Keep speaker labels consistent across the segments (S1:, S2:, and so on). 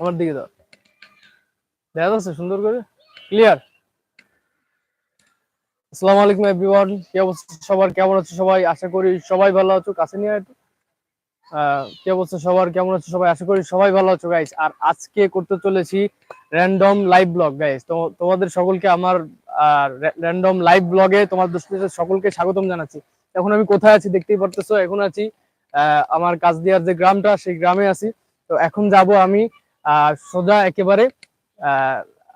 S1: আমার দিকে দাও। দেখা যাচ্ছে সুন্দর করে? ক্লিয়ার আসসালামু আলাইকুম এভরিওয়ান কি অবস্থা? সবার কেমন আছো সবাই? আশা করি সবাই ভালো আছো। কাছে নিয়ে একটু কি অবস্থা? সবার কেমন আছো সবাই? আশা করি সবাই ভালো আছো গাইস আর আজকে করতে চলেছি র্যান্ডম লাইভ ব্লগ গাইস তো তোমাদের সকলকে আমার র্যান্ডম লাইভ ব্লগে তোমাদের সকলকে স্বাগতম জানাচ্ছি। এখন আমি কোথায় আছি দেখতেই পারতেছো? এখন আছি আমার কাজদিয়ার যে গ্রামটা, সেই গ্রামে আছি। তো এখন যাব আমি সোজা একেবারে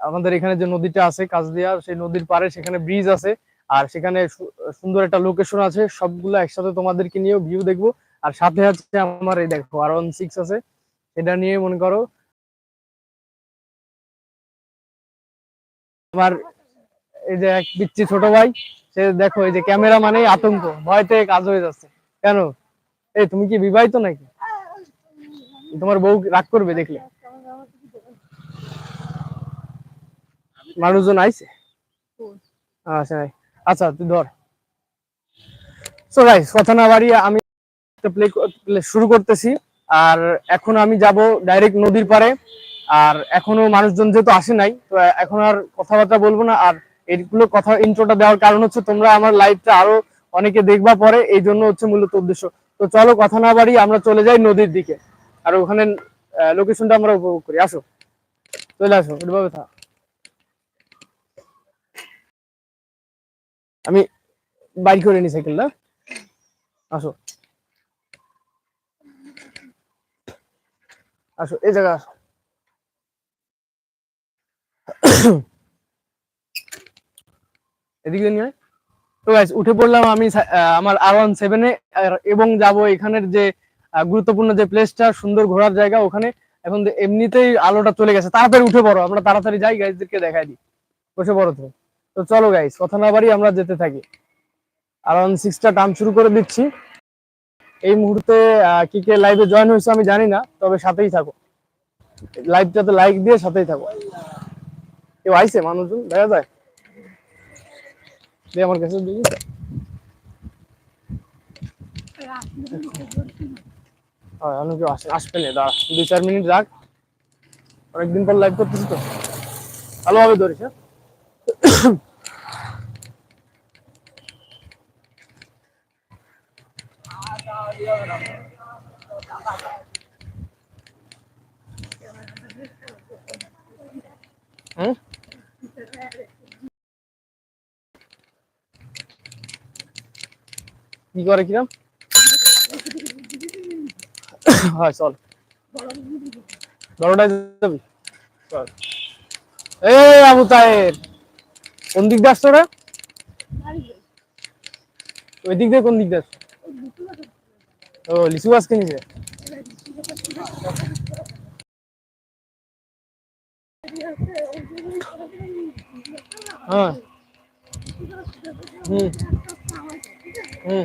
S1: আমাদের এখানে যে নদীটা আছে কাজ কাজদিয়া, সেই নদীর পাড়ে সেখানে ব্রিজ আছে। আর সেখানে সুন্দর একটা লোকেশন আছে। সবগুলো একসাথে তোমাদেরকে নিয়েও ভিউ দেখব। আর সাথে আছে আমার এই দেখো আর ওয়ান সিক্স আছে। সেটা নিয়ে মনে করো, আমার এই যে এক পিচ্ছি ছোট ভাই, সে দেখো এই যে ক্যামেরা মানেই আতঙ্ক, ভয়তে কাজ হয়ে যাচ্ছে। কেন? এই তুমি কি বিবাহিত নাকি? তোমার বউ রাগ করবে দেখলে। মানুষজন আইছে? আচ্ছা আচ্ছা তুই ধর। সো গাইস কথা না বাড়িয়ে আমি প্লে শুরু করতেছি। আর এখন আমি যাব ডাইরেক্ট নদীর পাড়ে। আর এখনও মানুষজন যেহেতু আসে নাই তো এখন আর কথাবার্তা বলব না। আর এইগুলো কথা ইন্ট্রোটা দেওয়ার কারণ হচ্ছে তোমরা আমার লাইভটা আরও অনেকে দেখবা পরে। এই জন্য হচ্ছে মূলত উদ্দেশ্য। তো চলো কথা না বাড়ি আমরা চলে যাই নদীর দিকে। আর ওখানে লোকেশনটা আমরা উপভোগ করি। আসো। চলে আসো ওইভাবে থাক। আমি বাইর করে নি সাইকেলটা আসো। আসো, এই জায়গা আসো। এদিকে নিয়ে তো গাইস উঠে পড়লাম আমি আমার আর ওয়ান সেভেনে এবং যাব এখানের যে গুরুত্বপূর্ণ যে প্লেসটা সুন্দর ঘোরার জায়গা ওখানে। এখন এমনিতেই আলোটা চলে গেছে। তাড়াতাড়ি উঠে পড়ো, আমরা তাড়াতাড়ি যাই গাইজদেরকে দেখাই দিই। বসে পড়ো তো তো চলো গাইস কথা না বাড়ি আমরা যেতে থাকি। আর সিক্সটা টার্ম শুরু করে দিচ্ছি। এই মুহূর্তে কি কে লাইভে জয়েন হয়েছে আমি জানি না, তবে সাথেই থাকো। লাইভটাতে লাইক দিয়ে সাথেই থাকো। কেউ আইছে মানুষজন? দেখা যায়। দে আমার কাছে দাঁড়া। দুই চার মিনিট রাখ। অনেকদিন পর লাইভ করতেছি তো। ভালোভাবে ধরিস হ্যাঁ? হুম কি করে কিরাম হয় চল বড়টাই যাবি চল এই আবু তাহের কোন দিক দিয়ে আসছো রে ওই দিক দিয়ে কোন দিক দিয়ে আসছো? ও, লিচু গাছ কিনেছে হ্যাঁ। হুম। হুম।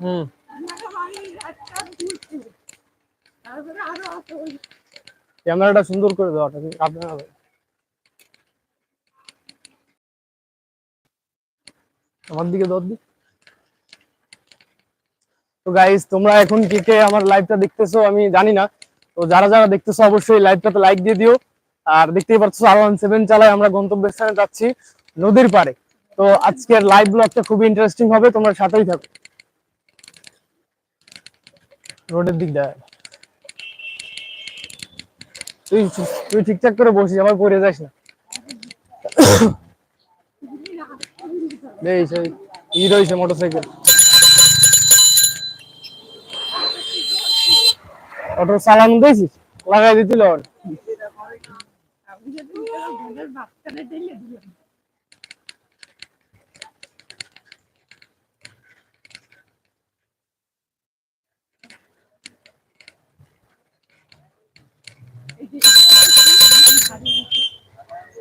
S1: হুম। ক্যামেরাটা সুন্দর করে দেওয়াটা আপনার আমার দিকে দর তো গাইস তোমরা এখন কে কে আমার লাইভটা দেখতেছো আমি জানি না। তো যারা যারা দেখতেছো অবশ্যই লাইভটাতে লাইক দিয়ে দিও। আর দেখতেই পাচ্ছ আর ওয়ান সেভেন চালায় আমরা গন্তব্যের স্থানে যাচ্ছি নদীর পাড়ে। তো আজকের লাইভ ব্লগটা খুবই ইন্টারেস্টিং হবে, তোমরা সাথেই থাকো। রোডের দিক দেয়। তুই তুই ঠিকঠাক করে বসিস আমার পরে যাস না। চালান দিয়েছিস লাগাই দিছিল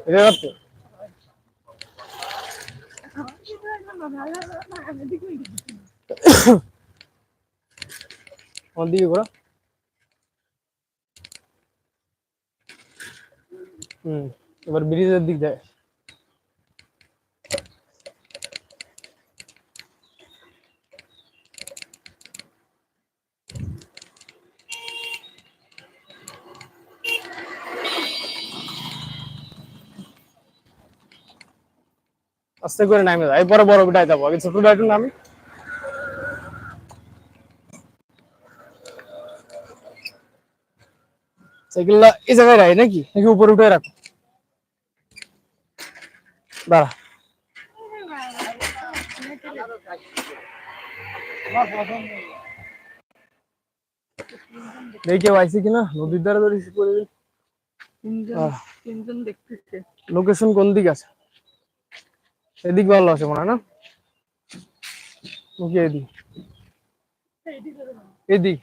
S1: এটা করতে আমার দিকে ঘোরা হুম এবার ব্রিজের দিক যায় আস্তে করে নামে যায় এরপরে বড় বিটায় যাব। আগে ছোট বিটায় নামি। সাইকেলটা এই জায়গায় রাখি নাকি? নাকি উপরে উঠে রাখো? দাঁড়া। দেখি আইসি কিনা? নদীর ধারে ধরে। লোকেশন কোন দিক আছে? এদিক ভালো আছে মনে হয় না? নাকি এদিক। এদিক।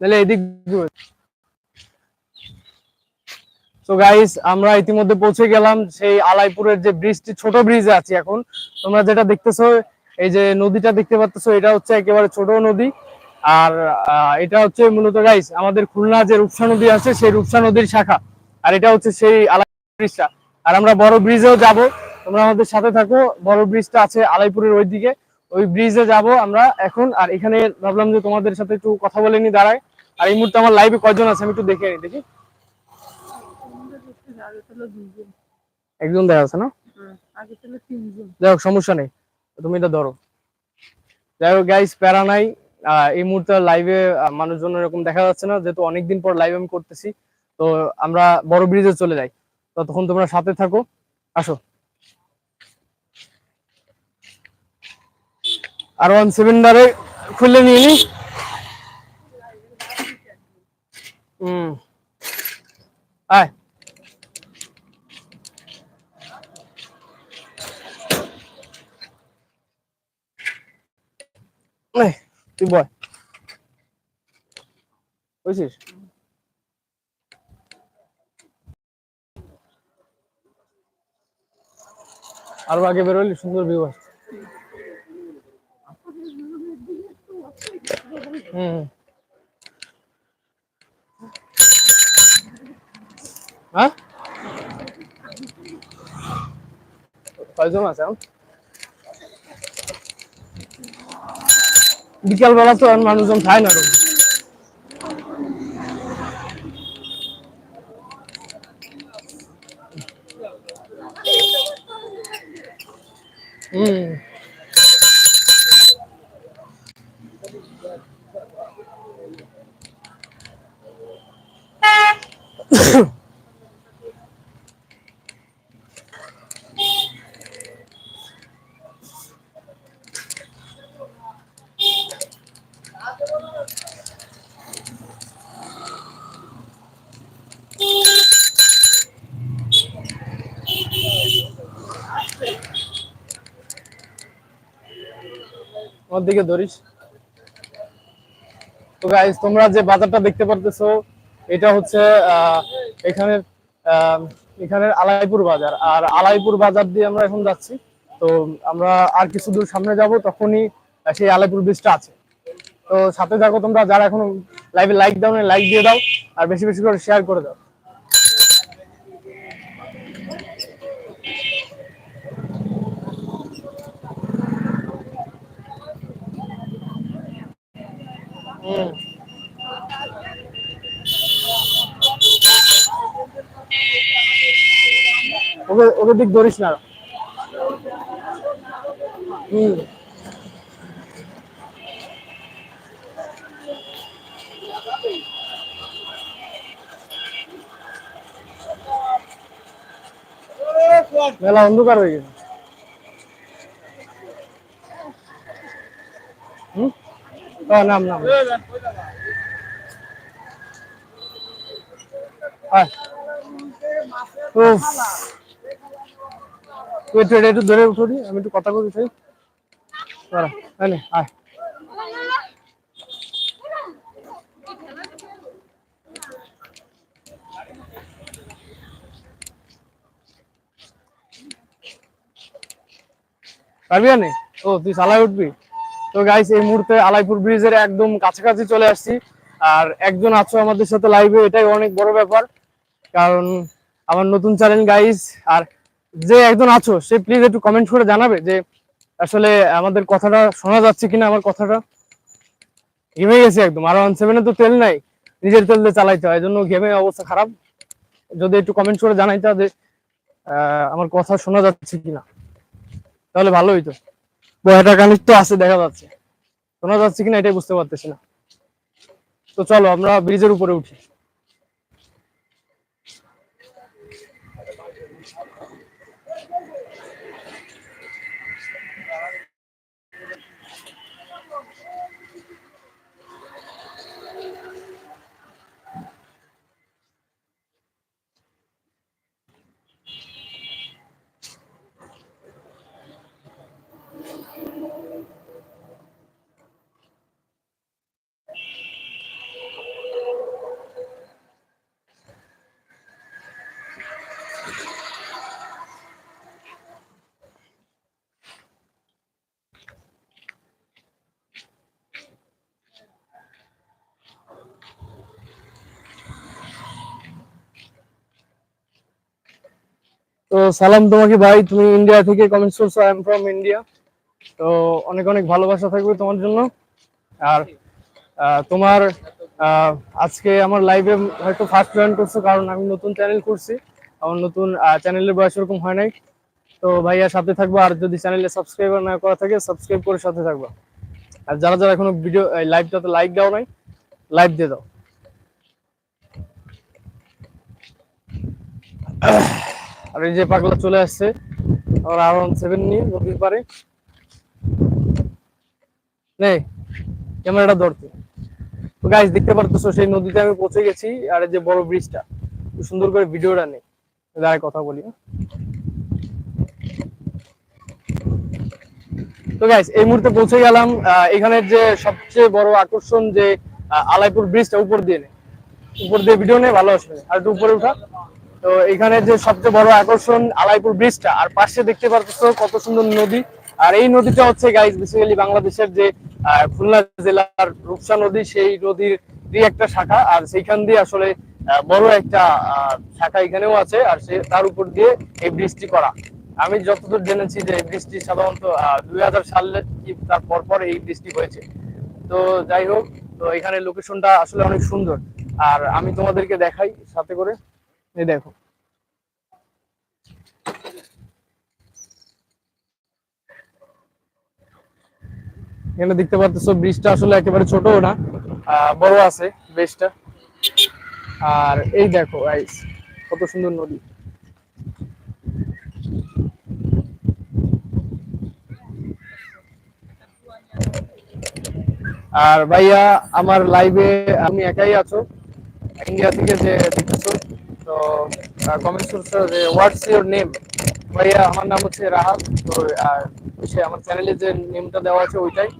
S1: তাহলে এদিক তো গাইস আমরা ইতিমধ্যে পৌঁছে গেলাম সেই আলাইপুরের যে ব্রিজটি, ছোট ব্রিজে আছি এখন। তোমরা যেটা দেখতেছো, এই যে নদীটা দেখতে পাচ্ছ এটা হচ্ছে একেবারে ছোট নদী। আর এটা হচ্ছে মূলত গাইস আমাদের খুলনা যে রূপসা নদী আছে, সেই রূপসা নদীর শাখা। আর এটা হচ্ছে সেই আলাইপুর ব্রিজটা আর আমরা বড় ব্রিজেও যাব। তোমরা আমাদের সাথে থাকো। বড় ব্রিজটা আছে আলাইপুরের ওই দিকে ওই ব্রিজে যাব আমরা এখন। আর এখানে ভাবলাম যে তোমাদের সাথে একটু কথা বলে নি দাঁড়ায় আর এই মুহূর্তে আমার লাইভে কয়জন আছে আমি একটু দেখে নি দেখি। একজন দেখা আছে না? যাই হোক, সমস্যা নেই। তুমি এটা ধরো। যাই হোক গাইস প্যারা নাই। এই মুহূর্তে লাইভে মানুষজন এরকম দেখা যাচ্ছে না, যেহেতু অনেকদিন পর লাইভ আমি করতেছি, তো আমরা বড় ব্রিজে চলে যাই। ততক্ষণ তোমরা সাথে থাকো, আসো। আর ওয়ান সেভেন্ডারে খুলে নিয়ে নি। হুম। আয়। তুই বয়। বুঝছিস? আরও আগে বেরোলি সুন্দর ভিউ আসছে। হুম হ্যাঁ? কয়জন আছে এখন? বিকাল বেলা তো মানুষজন খায় না দিকে ধরিস। তো গাইস তোমরা যে বাজারটা দেখতে পারতেছো, এটা হচ্ছে এখানের এখানের আলাইপুর বাজার। আর আলাইপুর বাজার দিয়ে আমরা এখন যাচ্ছি। তো আমরা আর কিছু দূর সামনে যাব, তখনই সেই আলাইপুর ব্রিজটা আছে। তো সাথে থাকো তোমরা, যারা এখন লাইভে লাইক দাও লাইক দিয়ে দাও, আর বেশি বেশি করে শেয়ার করে দাও। ওকে ওকে দিক ধরিস না। হুম। মেলা অন্ধকার হয়ে গেছে হুম ও, নাম নাম। উফ। তুই একটু ধরে উঠো আমি একটু কথা বলতে চাই। দাঁড়া, আয়। পারবি না? ও তুই চালায় উঠবি? তো গাইস এই মুহূর্তে আলাইপুর ব্রিজের একদম কাছাকাছি চলে আসছি। আর একজন আছো আমাদের সাথে লাইভে এটাই অনেক বড় ব্যাপার। কারণ আমার নতুন চ্যানেল গাইস আর যে একজন আছো সে প্লিজ একটু কমেন্ট করে জানাবে যে আসলে আমাদের কথাটা শোনা যাচ্ছে কিনা আমার কথাটা। ঘেমে গেছে একদম। আর ওয়ান সেভেনে তো তেল নাই নিজের তেল দিয়ে চালাইতে হয় জন্য গেমের অবস্থা খারাপ। যদি একটু কমেন্ট করে জানাইতে আহ, আমার কথা শোনা যাচ্ছে কিনা তাহলে ভালো হইতো। বয়াটা কানেক্ট তো আছে, দেখা যাচ্ছে। শোনা যাচ্ছে কিনা এটাই বুঝতে পারতেছি না। তো চলো, আমরা ব্রিজের উপরে উঠি। তো সালাম তোমাকে ভাই, তুমি ইন্ডিয়া থেকে কমেন্টস করছ আই এম ফ্রম ইন্ডিয়া তো অনেক অনেক ভালোবাসা থাকবে তোমার জন্য। আর তোমার আজকে আমার লাইভে হয়তো ফার্স্ট জয়েন করছ, কারণ আমি নতুন চ্যানেল করছি আমার নতুন চ্যানেলের বয়স এরকম হয় নাই। তো ভাইয়া সাথে থাকব, আর যদি চ্যানেলে সাবস্ক্রাইবার না করা থাকে সাবস্ক্রাইব করে সাথে থাকব। আর যারা যারা এখনও ভিডিও লাইভটাতে লাইক দাও নাই লাইভ দিয়ে দাও। আর এই যে পাগলা চলে আসছে আমার আর ওয়ান সেভেন নিয়ে নদীর পারে নেই ক্যামেরাটা ধরতে তো গাইজ দেখতে পারতেছো সেই নদীতে আমি পৌঁছে গেছি আর এই যে বড় ব্রিজটা সুন্দর করে ভিডিওটা নেই দাঁড়ায় কথা বলি হ্যাঁ? তো গাইজ এই মুহূর্তে পৌঁছে গেলাম আহ, এখানের যে সবচেয়ে বড় আকর্ষণ যে আলাইপুর ব্রিজটা উপর দিয়ে নেই উপর দিয়ে ভিডিও নেই ভালো আসবে। আর একটু উপরে উঠা। তো এখানে যে সবচেয়ে বড় আকর্ষণ আলাইপুর ব্রিজটা, আর পাশে দেখতে পাচ্ছ কত সুন্দর নদী। আর এই নদীটা হচ্ছে গাইজ বেসিক্যালি বাংলাদেশের যে খুলনা জেলার রূপসা নদী, সেই নদীর একটা শাখা। আর সেইখান দিয়ে আসলে বড় একটা শাখা এখানেও আছে, আর সে তার উপর দিয়ে এই ব্রিজটি করা। আমি যতদূর জেনেছি যে ব্রিজটি সাধারণত দুই হাজার সালে কি তার পরপর এই বৃষ্টি হয়েছে। তো যাই হোক, তো এখানে লোকেশনটা আসলে অনেক সুন্দর। আর আমি তোমাদেরকে দেখাই সাথে করে। এই দেখো। এখানে দেখতে পাচ্ছ ব্রিজটা আসলে একেবারে ছোট না বড় আছে ব্রিজটা। আর এই দেখো গাইস কত সুন্দর নদী। আর ভাইয়া, আমার লাইভে আমি একাই আছো? ইন্ডিয়া থেকে যে দেখতেছো তো কমেন্ট করছ যে হোয়াটস ইউর নেম ভাইয়া, আমার নাম হচ্ছে রাহাত তো সে আমার চ্যানেলে যে নেমটা দেওয়া আছে ওইটাই।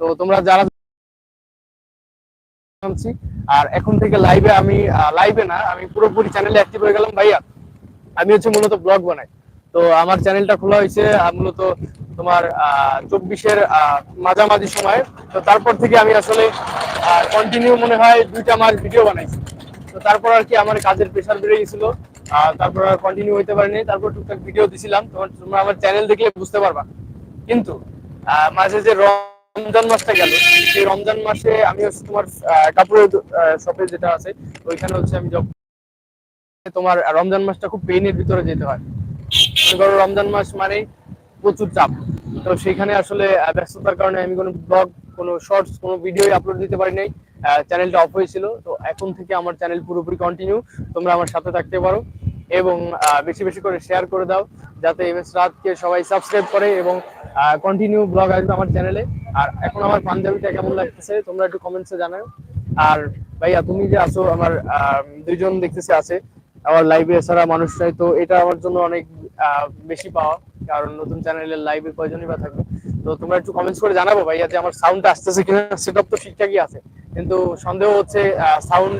S1: তো, তোমরা যারা আর এখন থেকে লাইভে আমি লাইভে না, আমি পুরোপুরি চ্যানেলে অ্যাক্টিভ হয়ে গেলাম ভাইয়া। আমি হচ্ছে মূলত ব্লগ বানাই। তো, আমার চ্যানেলটা খোলা হয়েছে মূলত তোমার চব্বিশের মাঝামাঝি সময়। তো, তারপর থেকে আমি আসলে কন্টিনিউ মনে হয় দুইটা মাস ভিডিও বানাইছি। তো তারপর আর কি আমার কাজের প্রেশার বেড়ে গেছিল। তারপর আর কন্টিনিউ হইতে পারিনি। তারপর টুকটাক ভিডিও দিছিলাম। তোমার তোমরা আমার চ্যানেল দেখলে বুঝতে পারবা। কিন্তু মাঝে যে রমজান মাসটা গেল, সেই রমজান মাসে আমি হচ্ছে তোমার কাপড়ের শপে যেটা আছে, ওইখানে হচ্ছে আমি job তোমার রমজান মাসটা খুব পেইনের ভিতরে যেতে হয়। করো রমজান মাস মানে প্রচুর চাপ। তো সেখানে আসলে ব্যস্ততার কারণে আমি কোনো ব্লগ কোনো শর্টস কোনো ভিডিও আপলোড দিতে পারি নাই। চ্যানেলটা অফ হয়েছিল। তো এখন থেকে আমার চ্যানেল পুরোপুরি কন্টিনিউ তোমরা আমার সাথে থাকতে পারো এবং বেশি বেশি করে শেয়ার করে দাও যাতে এম এস রাতকে সবাই সাবস্ক্রাইব করে এবং কন্টিনিউ ব্লগ আসবে আমার চ্যানেলে আর এখন আমার পাঞ্জাবিটা কেমন লাগতেছে, তোমরা একটু কমেন্টসে জানাও। আর ভাইয়া, তুমি যে আছো, আমার দুইজন দেখতেছি আছে। আমার লাইভে এছাড়া মানুষ নাই, তো এটা আমার জন্য অনেক বেশি পাওয়া। কারণ নতুন চ্যানেলের লাইভে কয়জনই বা থাকবে। তো তোমরা একটু কমেন্টস করে জানাব ভাইয়া যে আমার সাউন্ডটা আসতেছে কিনা সেটআপ তো ঠিকঠাকই আছে। কিন্তু সন্দেহ হচ্ছে সাউন্ড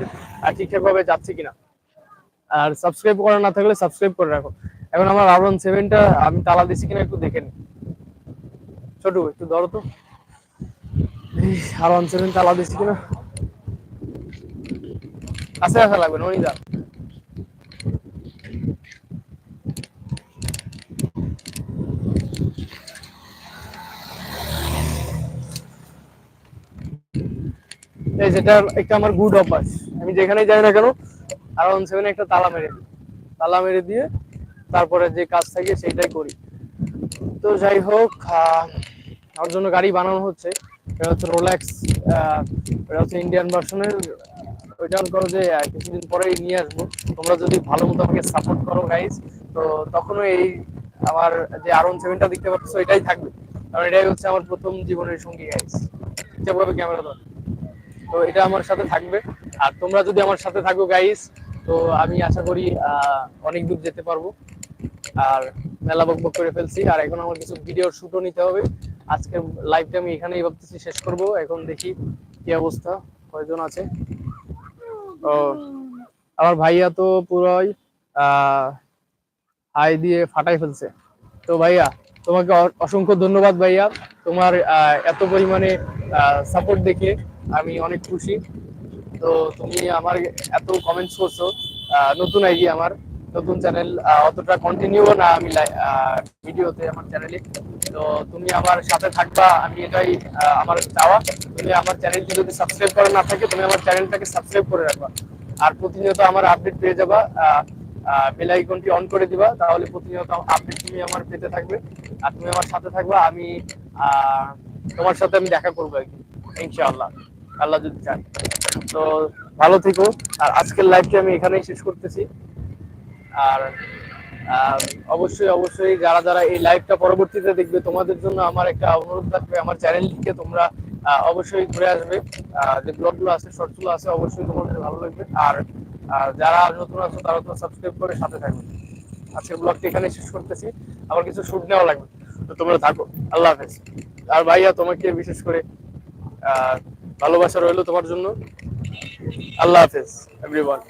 S1: ঠিকঠাকভাবে যাচ্ছে কিনা। আর সাবস্ক্রাইব করা না থাকলে সাবস্ক্রাইব করে রাখো। এখন আমার আরন সেভেনটা আমি তালা দিছি কিনা একটু দেখে নি। ছোট, একটু ধরো তো। আরন সেভেন তালা দিছি কিনা। আছে আসা লাগবে না ওই যা এই এটা একটা আমার গুড অভ্যাস আমি যেখানেই যাই না কেন আর ওয়ান সেভেন একটা তালা মেরে দিই। তালা মেরে দিয়ে তারপরে যে কাজ থাকে সেইটাই করি। তো যাই হোক আমার জন্য গাড়ি বানানো হচ্ছে। এটা হচ্ছে রোল্যাক্স এটা হচ্ছে ইন্ডিয়ান ভার্সনের ওইটা করো যে কিছুদিন পরেই নিয়ে আসব। তোমরা যদি ভালো মতো আমাকে সাপোর্ট করো গাইজ তো তখনও এই আমার যে আর সেভেনটা দেখতে পাচ্ছ, এটাই থাকবে। কারণ এটাই হচ্ছে আমার প্রথম জীবনের সঙ্গী গাইজ যেভাবে ক্যামেরা ধর। তো এটা আমার সাথে থাকবে। আর তোমরা যদি আমার সাথে থাকো গাইস তো আমি আশা করি অনেক দূর যেতে পারব। আর মেলা বক বক করে ফেলছি। আর এখন আমার কিছু ভিডিওর শুটও নিতে হবে। আজকে লাইভটা আমি এখানেই ভাবতেছি শেষ করব। এখন দেখি কি অবস্থা, কয়জন আছে? ও, আমার ভাইয়া তো পুরোই হাই দিয়ে ফাটাই ফেলছে। তো ভাইয়া, তোমাকে অসংখ্য ধন্যবাদ ভাইয়া। তোমার এত পরিমাণে সাপোর্ট দেখে। আমি অনেক খুশি। তো তুমি আমার এত কমেন্টস করছ নতুন আইডি আমার। নতুন চ্যানেল অতটা কন্টিনিউ না আমি ভিডিওতে আমার চ্যানেলে তো তুমি আমার সাথে থাকবা, আমি এটাই আমার চাওয়া। তুমি আমার চ্যানেলটি যদি সাবস্ক্রাইব করা না থাকে, তুমি আমার চ্যানেলটাকে সাবস্ক্রাইব করে রাখবা। আর প্রতিনিয়ত আমার আপডেট পেয়ে যাবা বেল আইকনটি অন করে দিবা, তাহলে প্রতিনিয়ত আপডেট তুমি আমার পেতে থাকবে। আর তুমি আমার সাথে থাকবা, আমি তোমার সাথে আমি দেখা করব আর কি ইনশাআল্লাহ। আল্লাহ যদি চান তো ভালো থেকো। আর আজকের লাইভটি আমি এখানেই শেষ করতেছি। আর অবশ্যই অবশ্যই যারা যারা এই লাইভটা পরবর্তীতে দেখবে তোমাদের জন্য আমার একটা অনুরোধ থাকবে। আমার চ্যানেলটিকে তোমরা অবশ্যই ঘুরে আসবে। যে ব্লগগুলো আছে শর্টগুলো আছে অবশ্যই তোমাদের ভালো লাগবে। আর আর যারা নতুন আছো তারা তো সাবস্ক্রাইব করে সাথে থাকবে। আজকের ব্লগটি এখানে শেষ করতেছি। আবার কিছু শুট নেওয়া লাগবে। তো তোমরা থাকো। আল্লাহ হাফেজ। আর ভাইয়া তোমাকে বিশেষ করে আহ, ভালোবাসা রইল তোমার জন্য। আল্লাহ হাফেজ এভরিওয়ান